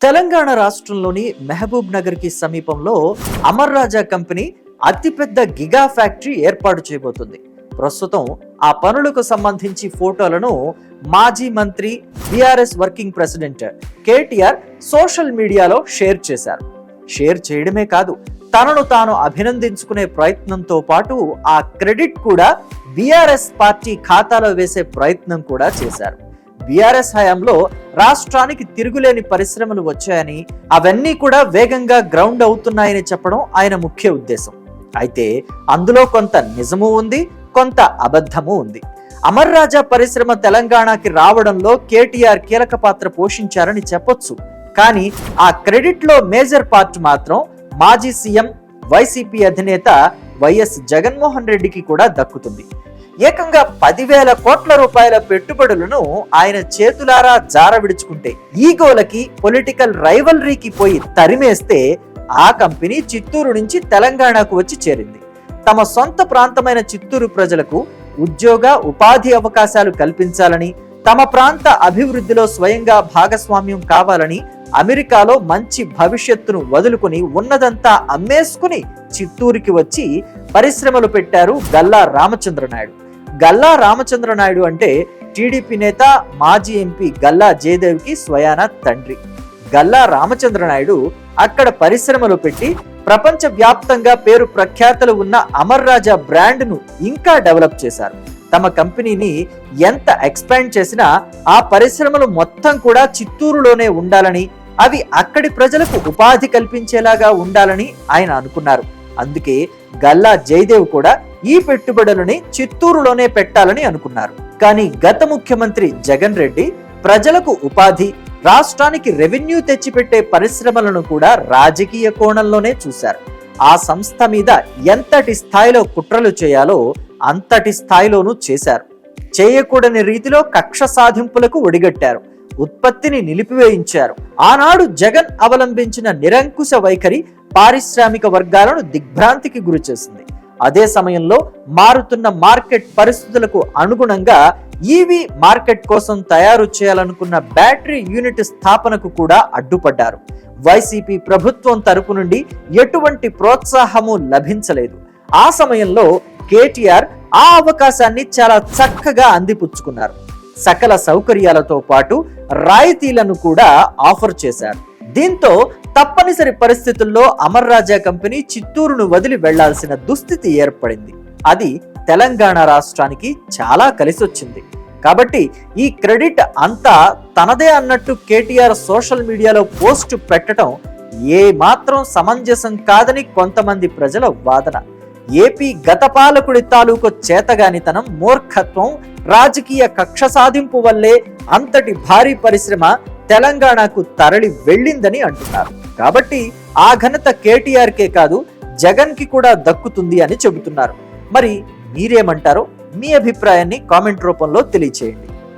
తెలంగాణ రాష్ట్రంలోని మహబూబ్ నగర్కి సమీపంలో అమర్ రాజా కంపెనీ అతిపెద్ద గిగా ఫ్యాక్టరీ ఏర్పాటు చేయబోతుంది. ప్రస్తుతం ఆ పనులకు సంబంధించి ఫోటోలను మాజీ మంత్రి BRS working president KTR social మీడియాలో షేర్ చేశారు. షేర్ చేయడమే కాదు తనను తాను అభినందించుకునే ప్రయత్నంతో పాటు ఆ క్రెడిట్ కూడా బీఆర్ఎస్ పార్టీ ఖాతాలో వేసే ప్రయత్నం కూడా చేశారు. బీఆర్ఎస్ హయాంలో రాష్ట్రానికి తిరుగులేని పరిశ్రమలు వచ్చాయని అవన్నీ కూడా వేగంగా గ్రౌండ్ అవుతున్నాయని చెప్పడం ఆయన ముఖ్య ఉద్దేశం. అయితే అందులో కొంత నిజము ఉంది కొంత అబద్ధము ఉంది. అమర్ రాజా పరిశ్రమ తెలంగాణకి రావడంలో కేటీఆర్ కీలక పాత్ర పోషించారని చెప్పొచ్చు. కానీ ఆ క్రెడిట్లో మేజర్ పార్ట్ మాత్రం మాజీ సీఎం వైసీపీ అధినేత వైఎస్ జగన్మోహన్ రెడ్డికి కూడా దక్కుతుంది. ఏకంగా పదివేల కోట్ల రూపాయల పెట్టుబడులను ఆయన చేతులారా జార విడుచుకుంటే ఈగోలకి పొలిటికల్ రైవల్రీకి పోయి తరిమేస్తే ఆ కంపెనీ చిత్తూరు నుంచి తెలంగాణకు వచ్చి చేరింది. తమ సొంత ప్రాంతమైన చిత్తూరు ప్రజలకు ఉద్యోగ ఉపాధి అవకాశాలు కల్పించాలని తమ ప్రాంత అభివృద్ధిలో స్వయంగా భాగస్వామ్యం కావాలని అమెరికాలో మంచి భవిష్యత్తును వదులుకుని ఉన్నదంతా అమ్మేసుకుని చిత్తూరుకి వచ్చి పరిశ్రమలు పెట్టారు గల్లా రామచంద్ర నాయుడు గల్లా రామచంద్ర నాయుడు అంటే టీడీపీ నేత మాజీ ఎంపీ గల్లా జయదేవ్కి స్వయాన తండ్రి. గల్లా రామచంద్ర నాయుడు అక్కడ పరిశ్రమలు పెట్టి ప్రపంచ వ్యాప్తంగా పేరు ప్రఖ్యాతలు ఉన్న అమర్ రాజా బ్రాండ్ను ఇంకా డెవలప్ చేశారు. తమ కంపెనీని ఎంత ఎక్స్పాండ్ చేసినా ఆ పరిశ్రమలు మొత్తం కూడా చిత్తూరులోనే ఉండాలని అవి అక్కడి ప్రజలకు ఉపాధి కల్పించేలాగా ఉండాలని ఆయన అనుకున్నారు. అందుకే గల్లా జయదేవ్ కూడా ఈ పెట్టుబడులని చిత్తూరులోనే పెట్టాలని అనుకున్నారు. కానీ గత ముఖ్యమంత్రి జగన్ రెడ్డి ప్రజలకు ఉపాధి రాష్ట్రానికి రెవెన్యూ తెచ్చిపెట్టే పరిశ్రమలను కూడా రాజకీయ కోణంలోనే చూశారు. ఆ సంస్థ మీద ఎంతటి స్థాయిలో కుట్రలు చేయాలో అంతటి స్థాయిలోనూ చేశారు. చేయకూడని రీతిలో కక్ష సాధింపులకు ఒడిగట్టారు. ఉత్పత్తిని నిలిపివేయించారు. ఆనాడు జగన్ అవలంబించిన నిరంకుశ వైఖరి పారిశ్రామిక వర్గాలను దిగ్భ్రాంతికి గురిచేసింది అదే సమయంలో మారుతున్న మార్కెట్ పరిస్థితులకు అనుగుణంగా ఈవీ మార్కెట్ కోసం తయారు చేయాలనుకున్న బ్యాటరీ యూనిట్ స్థాపనకు కూడా అడ్డుపడ్డారు. వైసీపీ ప్రభుత్వం తరపు నుండి ఎటువంటి ప్రోత్సాహము లభించలేదు. ఆ సమయంలో కేటీఆర్ ఆ అవకాశాన్ని చాలా చక్కగా అందిపుచ్చుకున్నారు. సకల సౌకర్యాలతో పాటు రాయితీలను కూడా ఆఫర్ చేశారు. దీంతో తప్పనిసరి పరిస్థితుల్లో అమర్ రాజా కంపెనీ చిత్తూరును వదిలి వెళ్ళాల్సిన దుస్థితి ఏర్పడింది. అది తెలంగాణ రాష్ట్రానికి చాలా కలిసొచ్చింది. కాబట్టి ఈ క్రెడిట్ అంతా తనదే అన్నట్టు కేటీఆర్ సోషల్ మీడియాలో పోస్ట్ పెట్టడం ఏ మాత్రం సమంజసం కాదని కొంతమంది ప్రజల వాదన. ఏపీ గత పాలకుడి తాలూకు చేతగానితనం మూర్ఖత్వం రాజకీయ కక్ష సాధింపు వల్లే అంతటి భారీ పరిశ్రమ తెలంగాణకు తరలి వెళ్ళిందని అంటున్నారు. కాబట్టి ఆ ఘనత కేటీఆర్కే కాదు జగన్కి కూడా దక్కుతుంది అని చెబుతున్నారు. మరి మీరేమంటారో? మీ అభిప్రాయాన్ని కామెంట్ రూపంలో తెలియచేయండి.